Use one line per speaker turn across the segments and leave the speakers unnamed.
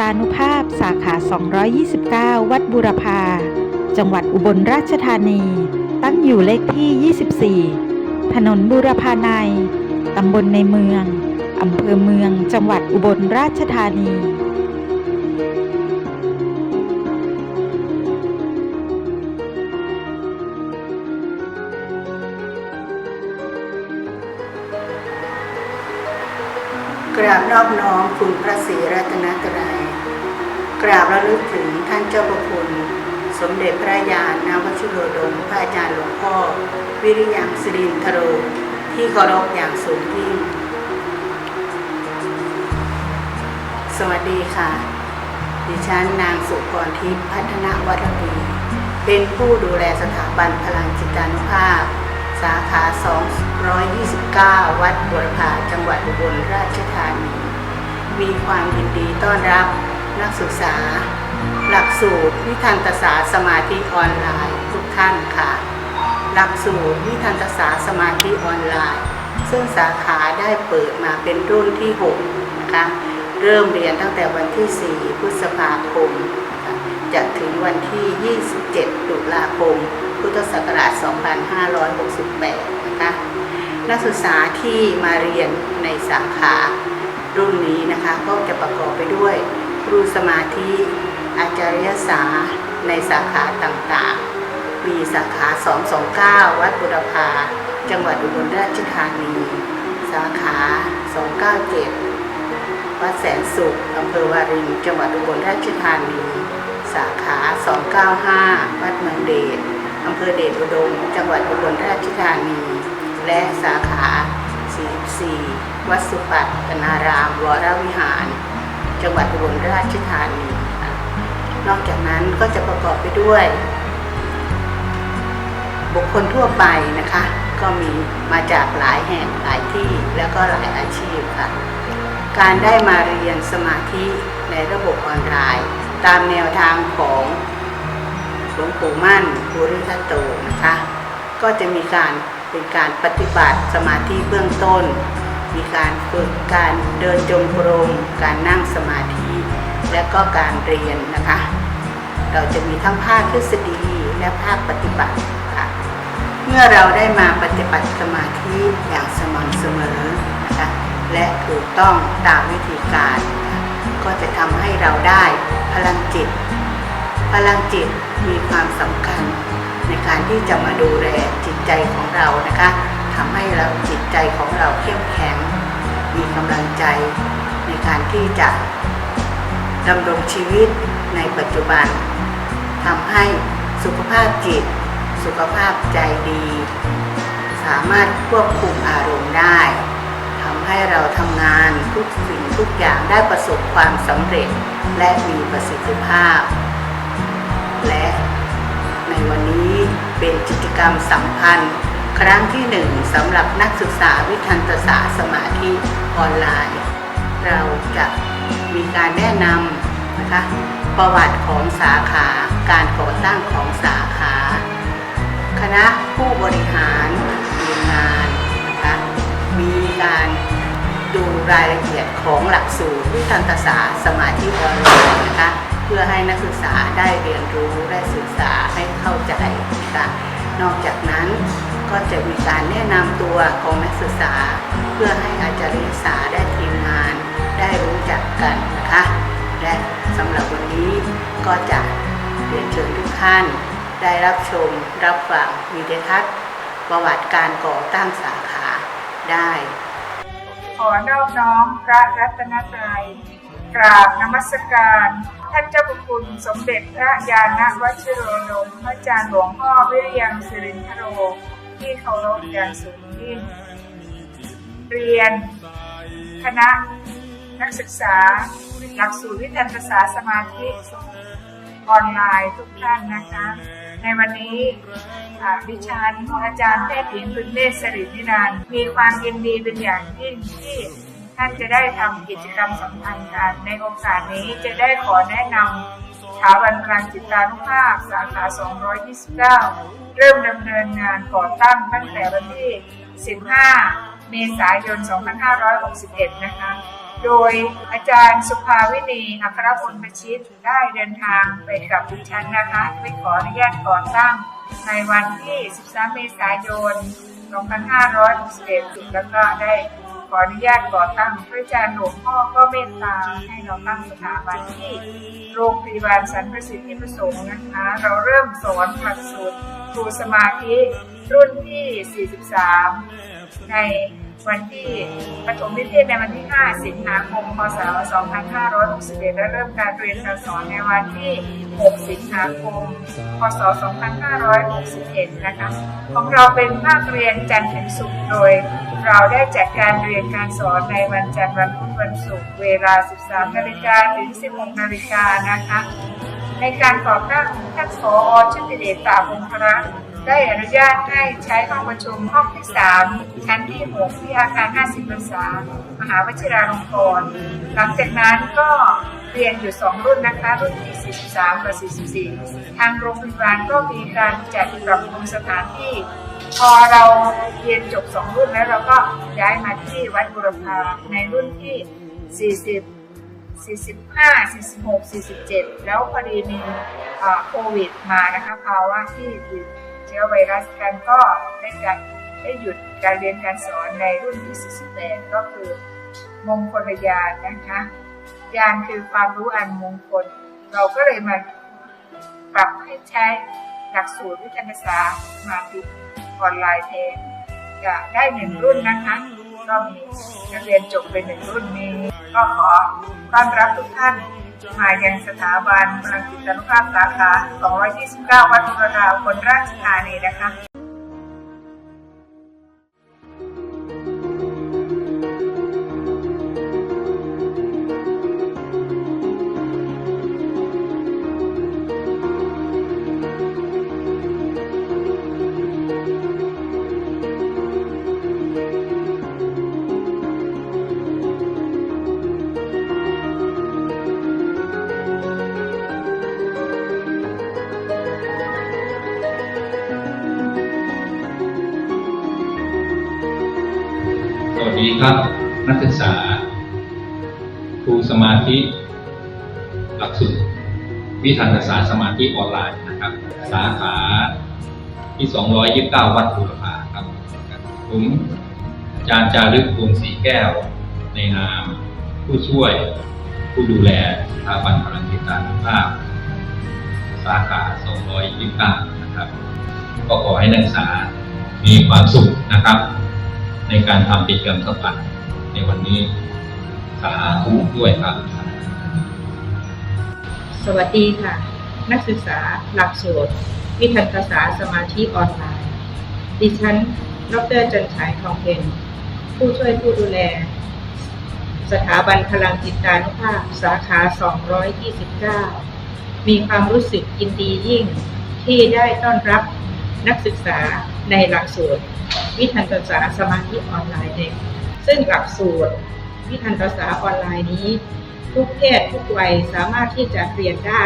ตานุภาพสาขา 229 วัดบุรพา จังหวัดอุบลราชธานี ตั้งอยู่เลขที่ 24 ถนนบุรพาในตำบลในเมือง อำเภอเมือง จังหวัดอุบลราชธานี
กราบนอบน้อมคุณพระศรีรัตนตรัย ราบระลึกถึงท่านเจ้าประคุณ สมเด็จพระยาณาวชิโรดม พระอาจารย์หลวงพ่อ วิริยังสิรินทโร ที่เคารพอย่างสูงยิ่ง สวัสดีค่ะ ดิฉันนางสุพรทิพย์พัฒนวัฒนีเป็นผู้ดูแลสถาบันพลังจิตานุภาพ สาขา 229 วัดบุรพาจังหวัดอุบลราชธานี มีความยินดีต้อนรับ นักศึกษา หลักสูตร วิทันตศาสตร์สมาธิออนไลน์ทุกท่านค่ะ หลักสูตร วิทันตศาสตร์สมาธิออนไลน์ ซึ่งสาขาได้เปิดมาเป็นรุ่นที่ 6 นะคะ เริ่มเรียนตั้งแต่วันที่ 4 พฤษภาคมจะถึงวันที่ 27 ตุลาคม พุทธศักราช 2568 นะคะ นักศึกษาที่มาเรียนในสาขารุ่นนี้นะคะก็จะประกอบไปด้วย ครูสมาธิ อาจารยศาสตร์ในสาขาต่างๆ มีสาขา 229 วัดบุรพา จังหวัดอุบลราชธานี สาขา 297 วัดแสนสุขอำเภอวารินจังหวัดอุบลราชธานี สาขา 295 วัดเมืองเดชอำเภอเดชอุดม จังหวัดอุบลราชธานี และสาขา 44 วัดสุปัตตนารามวรวิหาร จังหวัดอุบลราชธานีค่ะนอกจากนั้นก็จะประกอบไปด้วย บุคคลทั่วไปนะคะ ก็มีมาจากหลายแห่งหลายที่แล้วก็หลายอาชีพค่ะ การได้มาเรียนสมาธิในระบบออนไลน์ ตามแนวทางของหลวงปู่มั่นภูริทัตโตนะคะ ก็จะมีการเป็นการปฏิบัติสมาธิเบื้องต้น มีการฝึกการเดินจงกรมการนั่งสมาธิ และก็การเรียนนะคะ เราจะมีทั้งภาคทฤษฎีและภาคปฏิบัติค่ะเมื่อเราได้มาปฏิบัติสมาธิอย่างสม่ำเสมอนะคะและถูกต้องตามวิธีการ ก็จะทำให้เราได้พลังจิต พลังจิตมีความสำคัญในการที่จะมาดูแลจิตใจของเรานะคะ ทำให้เราจิตใจของเราเข้มแข็ง มีกำลังใจในการที่จะดำรงชีวิตในปัจจุบันทำให้สุขภาพจิต สุขภาพใจดี สามารถควบคุมอารมณ์ได้ทำให้เราทำงานทุกสิ่งทุกอย่างได้ประสบความสำเร็จและมีประสิทธิภาพ และในวันนี้เป็นกิจกรรมสัมพันธ์ ครั้งที่หนึ่งสำหรับนักศึกษาวิทันตศาสตร์สมาธิออนไลน์ เราจะมีการแนะนำนะคะประวัติของสาขาการก่อตั้งของสาขา คณะผู้บริหารทีมงานนะคะมีการดูรายละเอียดของหลักสูตรวิทันตศาสตร์สมาธิออนไลน์นะคะเพื่อให้นักศึกษาได้เรียนรู้และศึกษาให้เข้าใจนะคะนอกจากนั้น ก็จะมีการแนะนำตัวของนักศึกษา เพื่อให้อาจารย์ศึกษาและทีมงาน ได้รู้จักกันนะคะและสำหรับวันนี้ก็จะเรียนเชิญทุกท่าน ได้รับชมรับฟังวิดีทัศน์ ประวัติการก่อตั้งสาขาได้
ขอนอบน้อมพระรัตนตรัยกราบนมัสการท่านเจ้าคุณสมเด็จพระยาณวชิโรดมพระอาจารย์หลวงพ่อวิริยังสิรินทโร ที่เคารพอย่างสูงยิ่งเรียน คณะ นักศึกษา หลักสูตรวิทยาศาสตร์สมาธิออนไลน์ทุกท่านนะคะ ในวันนี้อ่าดิฉันอาจารย์แพทย์หญิงคุณเนศสรินิรันด์มีความยินดีเป็นอย่างยิ่งที่ท่านจะได้ทำกิจกรรมสำคัญกันในโอกาสนี้จะได้ขอแนะนำ ถาบันพลังจิตานุภาพสาขา 229 เริ่มดำเนินงานก่อตั้งตั้งแต่วันที่ 15 เมษายน 2561 นะคะโโดยอาจารย์สุภาวินีอัครพลประชิตได้เดินทางไปกับดิฉันนะคะไปขออนุญาตก่อตั้งในวันที่ 13 เมษายน 2561 แล้วก็ได้ ขออนุญาตก่อตั้งพระอาจารย์หลวงพ่อก็เมตตาให้เราตั้งสถาบันที่โรงพยาบาลสันประสิทธิประสงค์นะคะ เราเริ่มสอนหลักสูตรครูสมาธิรุ่นที่ 43 ใน วันที่ปฐมนิเทศในวันที่ 5 สิงหาคม พศ 2561 และเริ่มการเรียนการสอนในวันที่ 6 สิงหาคม พศ 2561 นะคะ ของเราเป็นภาคเรียนจันทร์ถึงศุกร์โดย เราได้จัดการเรียนการสอนในวันจันทร์วันพุธวันศุกร์เวลา 13 นาฬิกาถึง 16 นาฬิกานะคะ ในการก่อตั้งท่านผอชุติเดชตาพงครักษ์ ได้อนุญาตให้ใช้ห้องประชุมห้องที่ 3 ชั้นที่ 6 ที่อาคาร 50พรรษามหาวชิราลงกรณ์หลังจากนั้นก็เรียนอยู่ 2 รุ่นนะคะ รุ่นที่ 43 กับ 44 ทางโรงพยาบาลก็มีการจัดปรับปรุงสถานที่ พอเราเรียนจบ 2 รุ่นแล้วเราก็ย้ายมาที่วัดบุรพาในรุ่นที่ 40 45 46 47 แล้วพอดีมีโควิดมานะคะภาวะที่ เชื้อไวรัสกันก็ได้การได้หยุดการเรียนการสอนในรุ่นที่ 48 ก็คือ มงคลยานนะคะยานคือความรู้อันมงคล เราก็เลยมาปรับให้ใช้หลักสูตรวิทยาศาสตร์มาติดออนไลน์แทนจะได้หนึ่งรุ่นนะคะก็มีนักเรียนจบเป็นหนึ่งรุ่นนี้ ก็ขอต้อนรับทุกท่าน มายังสถาบันพลังจิตนุภาพสาขา 229 วัดบุรณาคนราชธานีนะคะ
กศึกษาครูสมาธิหลักสูตรวิทยาศาสตร์สมาธิออนไลน์นะครับ สาขาที่ 229 วัดบุรพาครับผมอาจารย์จารึกภูมิศรีแก้ว ในนาม ผู้ช่วยผู้ดูแลสถาบันพลังจิตานุภาพ สาขา 229 นะครับ ก็ขอให้นักศึกษามีความสุขนะครับ ในการทำกิจกรรมสปัน ในวันนี้สาธุด้วยครับ
สวัสดีค่ะ นักศึกษาหลักสูตรวิทันภาษาสมาธิออนไลน์ ดิฉันดรจันฉายทองเพ็ญผู้ช่วยผู้ดูแล สถาบันพลังจิตานุภาพสาขา 229 มีความรู้สึกยินดียิ่งที่ได้ต้อนรับนักศึกษาในหลักสูตรวิทันภาษาสมาธิออนไลน์เด็ก ซึ่งหลักสูตรวิทันภาษาออนไลน์นี้ ทุกเพศทุกวัยสามารถที่จะเรียนได้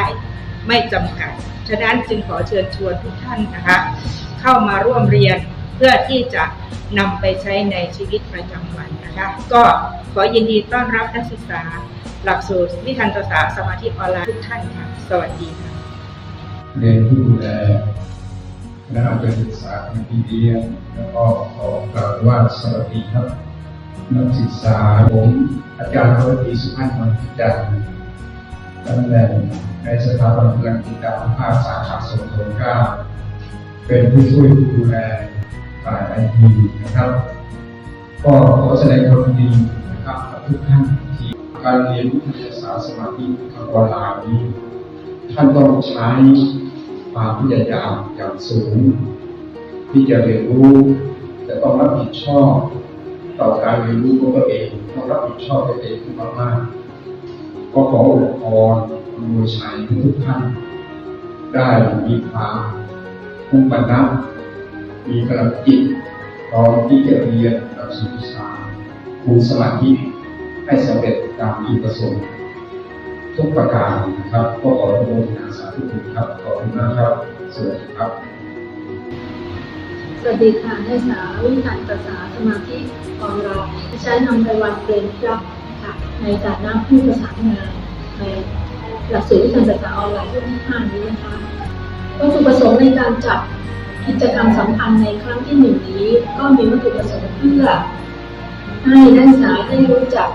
ไม่จำกัด ฉะนั้นจึงขอเชิญชวนทุกท่านนะคะ เข้ามาร่วมเรียนเพื่อที่จะนำไปใช้ในชีวิตประจำวันนะคะ ก็ขอยินดีต้อนรับนักศึกษา หลักสูตรวิทันภาษาสมาธิออนไลน์ทุกท่านค่ะ สวัสดีค่ะ
เรียนผู้ดูแลคณะการศึกษาของพี่เลี้ยแล้วก็ขอกล่าวว่าสวัสดีครับ นักศึกษาผมอาจารย์วรตีสุพรรณมันพิจารณ์ตำแหน่งในสถาบันพลังจิตาภาพสาขาสงขลาเก้าเป็นผู้ช่วยดูแลฝ่ายไอทีนะครับ ก็ขอแสดงความยินดีนะครับกับทุกท่านที่การเรียนวิทยาศาสตร์สมาธิทางออนไลน์นี้ ท่านต้องใช้ความพยายามอย่างสูง ที่จะเรียนรู้ แต่ต้องรับผิดชอบ ต่อการเรียนรู้ของตัวเองต้องรับผิดชอบตัวเองมากๆก็ขออวยพรอวยชัยทุกท่าน ได้มีความมุ่งมั่นมีกำลังจิตพร้อมที่จะเรียนหลักสูตรวิชาครูสมาธิให้สำเร็จตามที่ประสงค์ทุกประการนะครับ ก็ขออนุโมทนาสาธุบุญครับขอบคุณมากครับสวัสดีครับ
สวัสดีค่ะนักศึกษาวิชาภาษาสมาธิออนไลน์ใช้นำไปวันเรียนครับค่ะในฐานะผู้ประสานงานในหลักสูตรวิชาศึกษาออนไลน์รุ่นที่ห้านี้นะคะวัตถุประสงค์ในการจัดกิจกรรมสำคัญในครั้งที่หนึ่งนี้ ก็มีวัตถุประสงค์เพื่อ ให้นักศึกษาได้รู้จัก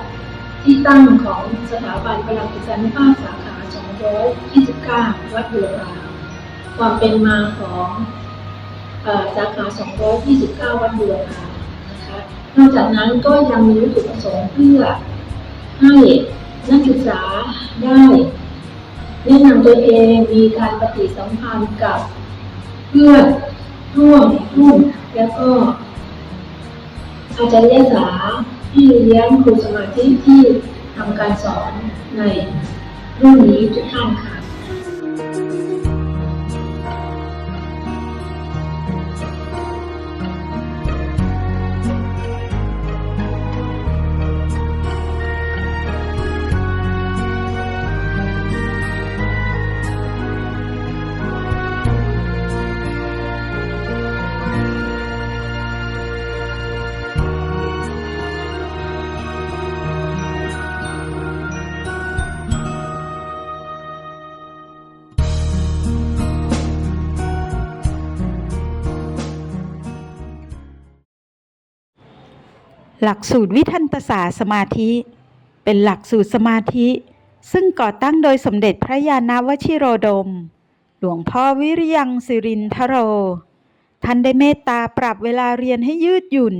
ที่ตั้งของสถาบันพลังกิจการภาคสาขา 229 วัดบุรพาความเป็นมาของ สาขา 229 วัดบุรพานะคะนอกจากนั้นก็ยังมีวัตถุประสงค์เพื่อให้นักศึกษาได้แนะนำตัวเองมีการปฏิสัมพันธ์กับเพื่อนร่วมรุ่นแล้วก็อาจารย์สาพี่เลี้ยงครูสมาธิที่ทำการสอนในรุ่นนี้ทุกท่านค่ะ
หลักสูตรวิทันตศาสตร์สมาธิ เป็นหลักสูตรสมาธิ ซึ่งก่อตั้งโดยสมเด็จพระยาณวชิโรดม หลวงพ่อวิริยังสิรินทโร ท่านได้เมตตาปรับเวลาเรียนให้ยืดหยุ่น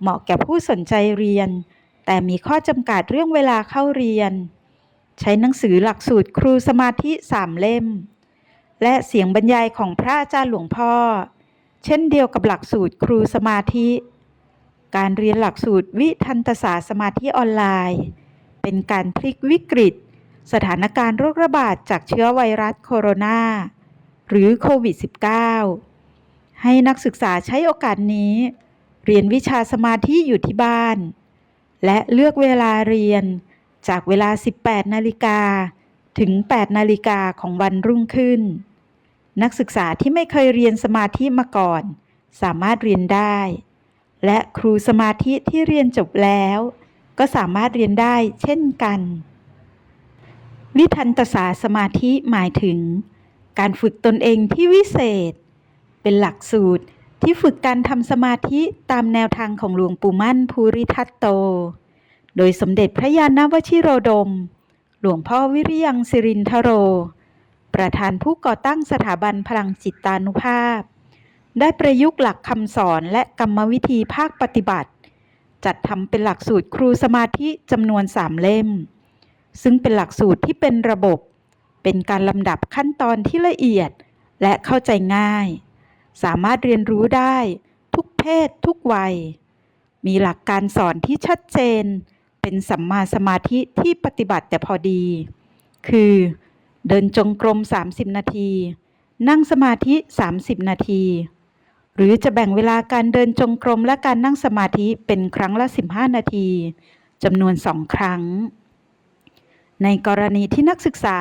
เหมาะแก่ผู้สนใจเรียน แต่มีข้อจำกัดเรื่องเวลาเข้าเรียน ใช้หนังสือหลักสูตรครูสมาธิสามเล่ม และเสียงบรรยายของพระอาจารย์หลวงพ่อ เช่นเดียวกับหลักสูตรครูสมาธิ การเรียนหลักสูตรวิทันตศาสตร์สมาธิออนไลน์ เป็นการพลิกวิกฤต สถานการณ์โรคระบาดจากเชื้อไวรัสโคโรนาหรือโควิด -19 ให้นักศึกษาใช้โอกาสนี้ เรียนวิชาสมาธิอยู่ที่บ้าน และเลือกเวลาเรียนจากเวลา 18 นาฬิกาถึง 8 นาฬิกาของวันรุ่งขึ้น นักศึกษาที่ไม่เคยเรียนสมาธิมาก่อน สามารถเรียนได้ และครูสมาธิที่เรียนจบแล้ว ก็สามารถเรียนได้เช่นกัน วิทันตศาสตร์สมาธิหมายถึง การฝึกตนเองที่วิเศษ เป็นหลักสูตรที่ฝึกการทำสมาธิตามแนวทางของหลวงปู่มั่นภูริทัตโต โดยสมเด็จพระยาณวชิโรดม หลวงพ่อวิริยังสิรินทโร ประธานผู้ก่อตั้งสถาบันพลังจิตตานุภาพ ได้ประยุกต์หลักคำสอนและกรรมวิธีภาคปฏิบัติ จัดทำเป็นหลักสูตรครูสมาธิจำนวนสามเล่ม ซึ่งเป็นหลักสูตรที่เป็นระบบ เป็นการลำดับขั้นตอนที่ละเอียดและเข้าใจง่าย สามารถเรียนรู้ได้ทุกเพศทุกวัย มีหลักการสอนที่ชัดเจน เป็นสัมมาสมาธิที่ปฏิบัติแต่พอดี คือ เดินจงกรม 30 นาที นั่งสมาธิ 30 นาที หรือจะแบ่งเวลาการเดินจงกรมและการนั่งสมาธิเป็นครั้งละ 15 นาทีจำนวนสองครั้ง ในกรณีที่นักศึกษา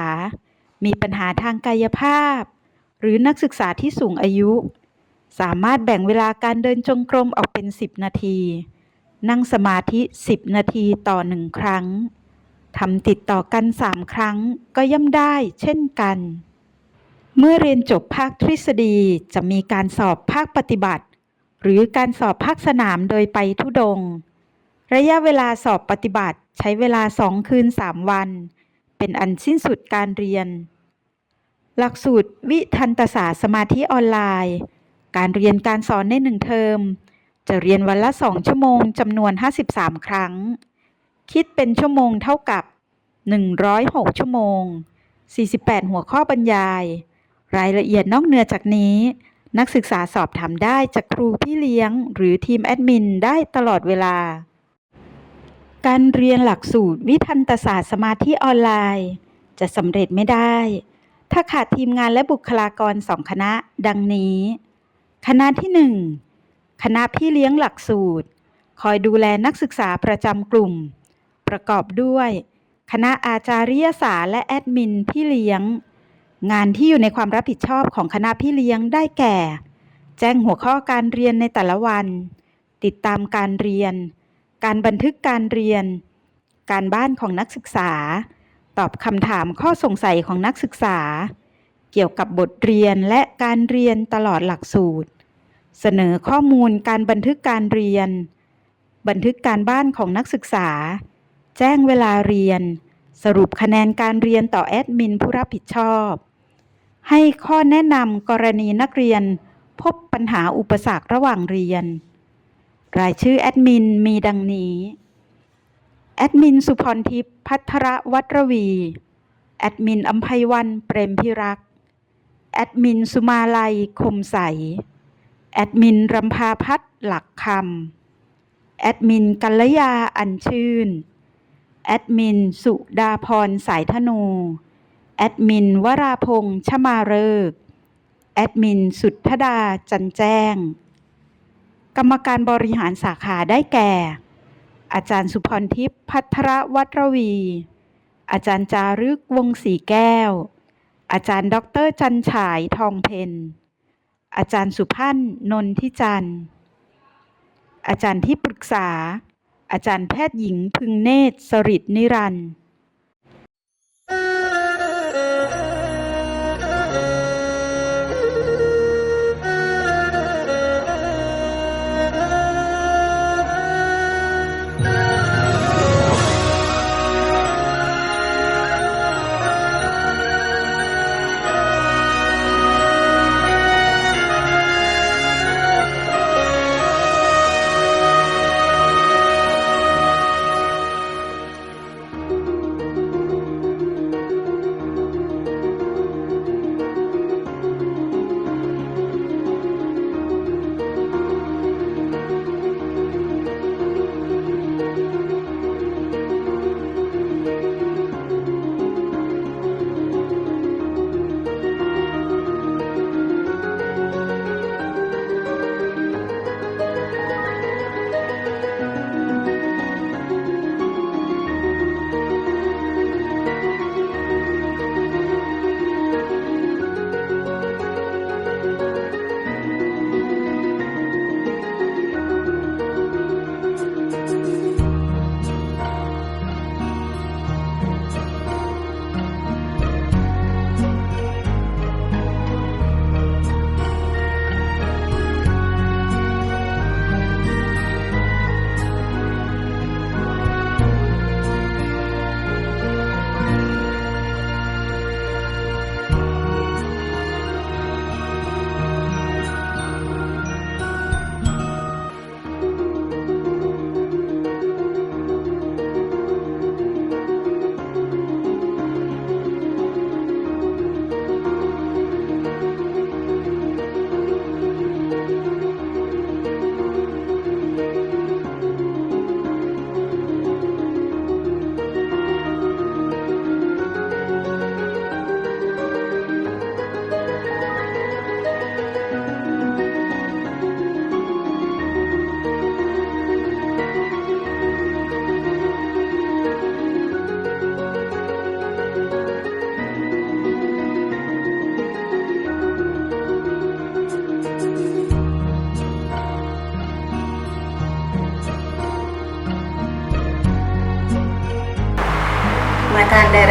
มีปัญหาทางกายภาพ หรือนักศึกษาที่สูงอายุ สามารถแบ่งเวลาการเดินจงกรมออกเป็น 10 นาที นั่งสมาธิ 10 นาทีต่อหนึ่งครั้งทำติดต่อกัน 3 ครั้งก็ย่อมได้เช่นกัน เมื่อเรียนจบภาคทฤษฎีจะมีการสอบภาคปฏิบัติ หรือการสอบภาคสนามโดยไปทุดง ระยะเวลาสอบปฏิบัติใช้เวลา2คืน3วัน เป็นอันสิ้นสุดการเรียน หลักสูตรวิทันตศาสตร์สมาธิออนไลน์ การเรียนการสอนในหนึ่งเทอม จะเรียนวันละ2ชั่วโมงจำนวน 53 ครั้ง คิดเป็นชั่วโมงเท่ากับ 106 ชั่วโมง 48 หัวข้อบรรยาย รายละเอียดนอกเหนือจากนี้ นักศึกษาสอบถามได้จากครูพี่เลี้ยง หรือทีมแอดมินได้ตลอดเวลา การเรียนหลักสูตรวิทันตศาสตร์สมาธิออนไลน์ จะสำเร็จไม่ได้ ถ้าขาดทีมงานและบุคลากรสองคณะ ดังนี้ คณะที่ 1 คณะพี่เลี้ยงหลักสูตร คอยดูแลนักศึกษาประจำกลุ่ม ประกอบด้วย คณะอาจารยศาสตร์และแอดมินพี่เลี้ยง งานที่อยู่ในความรับผิดชอบของคณะพี่เลี้ยงได้แก่ แจ้งหัวข้อการเรียนในแต่ละวัน ติดตามการเรียน การบันทึกการเรียน การบ้านของนักศึกษา ตอบคำถามข้อสงสัยของนักศึกษา เกี่ยวกับบทเรียนและการเรียนตลอดหลักสูตร เสนอข้อมูลการบันทึกการเรียน บันทึกการบ้านของนักศึกษา แจ้งเวลาเรียน สรุปคะแนนการเรียนต่อแอดมินผู้รับผิดชอบ ให้ข้อแนะนำกรณีนักเรียน พบปัญหาอุปสรรคระหว่างเรียน รายชื่อแอดมินมีดังนี้ แอดมินสุพรทิพย์พัทรวัตรวี แอดมินอัมภัยวันเปรมพิรักษ์แอดมินสุมาลัยคมใส แอดมินรำพาพัฒน์หลักคำ แอดมินกัลยาอัญชื่น แอดมินสุดาพรสายธนู แอดมิน วราพงษ์ชมาเริกแอดมิน สุทธดา จันแจ้ง กรรมการบริหารสาขาได้แก่ อาจารย์สุพรทิพย์พัทรวัตรวี อาจารย์จารึกวงศรีแก้ว อาจารย์ด็ออเตร์จันฉายทองเพนอาจารย์สุพันธ์นนทิจันทร์ อาจารย์ที่ปรึกษา อาจารย์แพทย์หญิงพึงเนตรสริตนิรันดร์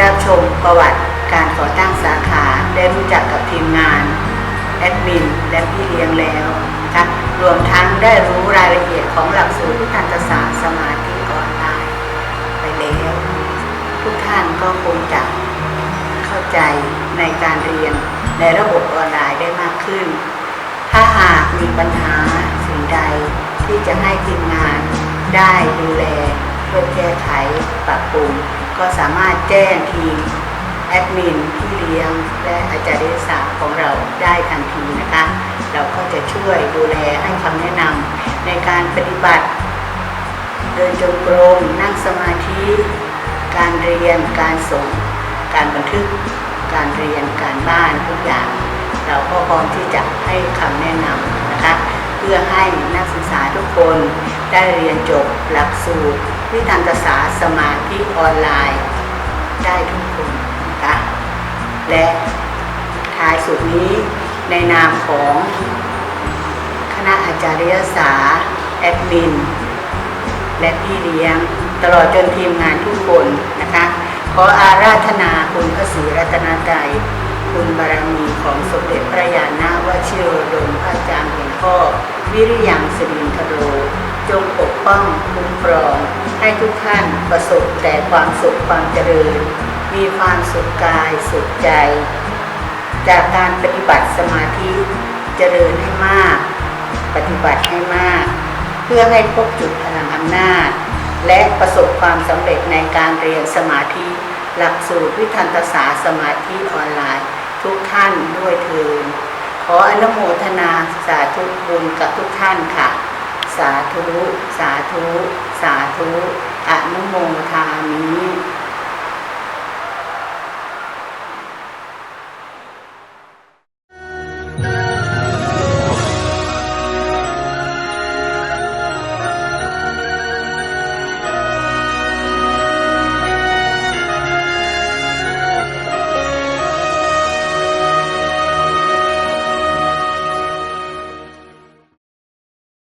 รับชมประวัติการก่อตั้งสาขาได้รู้จักกับทีมงาน แอดมิน และพี่เลี้ยงแล้วนะคะรวมทั้งได้รู้รายละเอียดของหลักสูตรทันตศาสตร์สมาธิออนไลน์ไปแล้ว ทุกท่านก็คงจะเข้าใจในการเรียนในระบบออนไลน์ได้มากขึ้น ถ้าหากมีปัญหาสิ่งใดที่จะให้ทีมงานได้ดูแลเพื่อแก้ไขปรับปรุง ก็สามารถแจ้งทีมแอดมินพี่เลี้ยงและอาจารย์ศาสตร์ของเราได้ทันทีนะคะ เราก็จะช่วยดูแลให้คำแนะนำในการปฏิบัติ เดินจงกรมนั่งสมาธิ การเรียนการส่ง การบันทึก การเรียนการบ้านทุกอย่าง เราก็พร้อมที่จะให้คำแนะนำนะคะ เพื่อให้นักศึกษาทุกคนได้เรียนจบหลักสูตร วิทันตศาสตร์สมาธิออนไลน์ ได้ทุกคนนะคะและท้ายสุดนี้ในนามของคณะอาจารยศาสตร์แอดมิน และพี่เลี้ยง ตลอดจนทีมงานทุกคนนะคะ ขออาราธนาคุณพระศรีรัตนตรัยคุณบารมีของสมเด็จพระยาณาวชิโรดมพระอาจารย์หลวงพ่อวิริยังสิรินทโรจงปกป้องคุ้มครอง ให้ทุกท่านประสบแต่ความสุขความเจริญ มีความสุขกายสุขใจ จากการปฏิบัติสมาธิเจริญให้มาก ปฏิบัติให้มาก เพื่อให้พบจุดพลังอำนาจ และประสบความสำเร็จในการเรียนสมาธิ หลักสูตรวิทันตศาสตร์สมาธิออนไลน์ ทุกท่านด้วยเทินขออนุโมทนาสาธุบุญกับทุกท่านค่ะ สาธุ สาธุ สาธุอนุโมทามิ